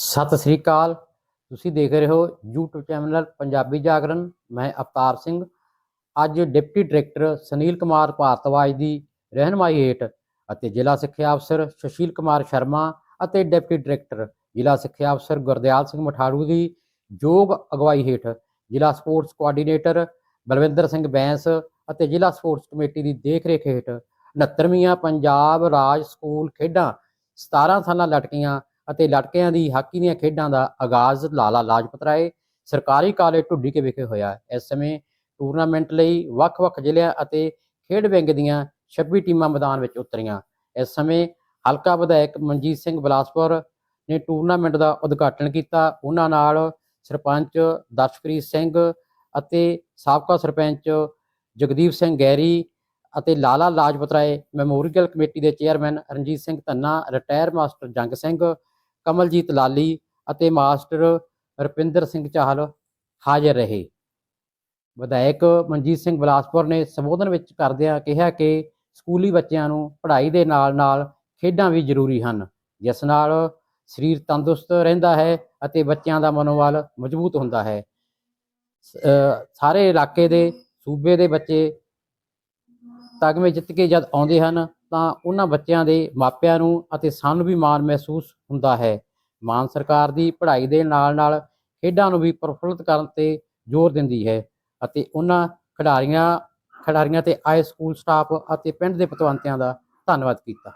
ਸਤਿ ਸ੍ਰੀ ਅਕਾਲ। ਤੁਸੀਂ ਦੇਖ ਰਹੇ ਹੋ YouTube ਚੈਨਲ ਪੰਜਾਬੀ ਜਾਗਰਣ। ਮੈਂ ਅਵਤਾਰ ਸਿੰਘ। ਅੱਜ ਡਿਪਟੀ ਡਾਇਰੈਕਟਰ ਸੁਨੀਲ ਕੁਮਾਰ ਭਾਰਤਵਾਜ ਦੀ ਰਹਿਨਮਾਈ ਹੇਠ ਅਤੇ ਜ਼ਿਲ੍ਹਾ ਸਿੱਖਿਆ ਅਫਸਰ ਸੁਸ਼ੀਲ ਕੁਮਾਰ ਸ਼ਰਮਾ ਅਤੇ ਡਿਪਟੀ ਡਾਇਰੈਕਟਰ ਜ਼ਿਲ੍ਹਾ ਸਿੱਖਿਆ ਅਫਸਰ ਗੁਰਦਿਆਲ ਸਿੰਘ ਮਠਾੜੂ ਦੀ ਯੋਗ ਅਗਵਾਈ ਹੇਠ ਜ਼ਿਲ੍ਹਾ ਸਪੋਰਟਸ ਕੋਆਰਡੀਨੇਟਰ ਬਲਵਿੰਦਰ ਸਿੰਘ ਬੈਂਸ ਅਤੇ ਜ਼ਿਲ੍ਹਾ ਸਪੋਰਟਸ ਕਮੇਟੀ ਦੀ ਦੇਖਰੇਖ ਹੇਠ 69ਵੀਆਂ ਪੰਜਾਬ ਰਾਜ ਸਕੂਲ ਖੇਡਾਂ 17 ਸਾਲਾਂ ਲਟਕੀਆਂ ਅਤੇ ਲੜਕਿਆਂ ਦੀ ਹਾਕੀ ਦੀਆਂ ਖੇਡਾਂ ਦਾ ਆਗਾਜ਼ ਲਾਲਾ ਲਾਜਪਤ ਰਾਏ ਸਰਕਾਰੀ ਕਾਲਜ ਢੁੱਡੀ ਕੇ ਵਿਖੇ ਹੋਇਆ। ਇਸ ਸਮੇਂ ਟੂਰਨਾਮੈਂਟ ਲਈ ਵੱਖ-ਵੱਖ ਜ਼ਿਲ੍ਹਿਆਂ ਅਤੇ ਖੇਡ ਵਿੰਗ ਦੀਆਂ 26 ਟੀਮਾਂ ਮੈਦਾਨ ਵਿੱਚ ਉਤਰੀਆਂ। ਇਸ ਸਮੇਂ ਹਲਕਾ ਵਿਧਾਇਕ ਮਨਜੀਤ ਸਿੰਘ ਬਲਾਸਪੁਰ ਨੇ ਟੂਰਨਾਮੈਂਟ ਦਾ ਉਦਘਾਟਨ ਕੀਤਾ। ਉਹਨਾਂ ਨਾਲ ਸਰਪੰਚ ਦਰਸ਼ਪ੍ਰੀਤ ਸਿੰਘ ਅਤੇ ਸਾਬਕਾ ਸਰਪੰਚ ਜਗਦੀਪ ਸਿੰਘ ਗੈਰੀ ਅਤੇ ਲਾਲਾ ਲਾਜਪਤ ਰਾਏ ਮੈਮੋਰੀਅਲ ਕਮੇਟੀ ਦੇ chairman Ranjit Singh Dhanna, retire master Jang Singh Kamaljit ਲਾਲੀ ਅਤੇ ਮਾਸਟਰ ਰੁਪਿੰਦਰ ਸਿੰਘ ਚਾਹਲ ਹਾਜ਼ਰ ਰਹੇ। ਵਿਧਾਇਕ ਮਨਜੀਤ ਸਿੰਘ ਬਲਾਸਪੁਰ ਨੇ ਸੰਬੋਧਨ ਵਿੱਚ ਕਰਦਿਆਂ ਕਿਹਾ ਕਿ ਸਕੂਲੀ ਬੱਚਿਆਂ ਨੂੰ ਪੜ੍ਹਾਈ ਦੇ ਨਾਲ-ਨਾਲ ਖੇਡਾਂ ਵੀ ਜ਼ਰੂਰੀ ਹਨ, ਜਿਸ ਨਾਲ ਸਰੀਰ ਤੰਦਰੁਸਤ ਰਹਿੰਦਾ ਹੈ ਅਤੇ ਬੱਚਿਆਂ ਦਾ ਮਨੋਬਲ ਮਜ਼ਬੂਤ ਹੁੰਦਾ ਹੈ। ਸਾਰੇ ਇਲਾਕੇ ਦੇ ਸੂਬੇ ਦੇ ਬੱਚੇ ਤਗਮੇ ਜਿੱਤ ਕੇ ਜਦ ਆਉਂਦੇ ਹਨ ਤਾਂ ਉਹਨਾਂ ਬੱਚਿਆਂ ਦੇ ਮਾਪਿਆਂ ਨੂੰ ਅਤੇ ਸਾਨੂੰ ਵੀ ਮਾਣ ਮਹਿਸੂਸ ਹੁੰਦਾ ਹੈ। ਮਾਨ ਸਰਕਾਰ ਦੀ ਪੜ੍ਹਾਈ ਦੇ ਨਾਲ-ਨਾਲ ਖੇਡਾਂ ਨੂੰ ਵੀ ਪ੍ਰਫੁੱਲਤ ਕਰਨ ਤੇ ਜ਼ੋਰ ਦਿੰਦੀ ਹੈ ਅਤੇ ਉਹਨਾਂ ਖਿਡਾਰੀਆਂ ਖਿਡਾਰੀਆਂ ਤੇ ਆਏ ਸਕੂਲ ਸਟਾਫ ਅਤੇ ਪਿੰਡ ਦੇ ਪਤਵੰਤਿਆਂ ਦਾ ਧੰਨਵਾਦ ਕੀਤਾ।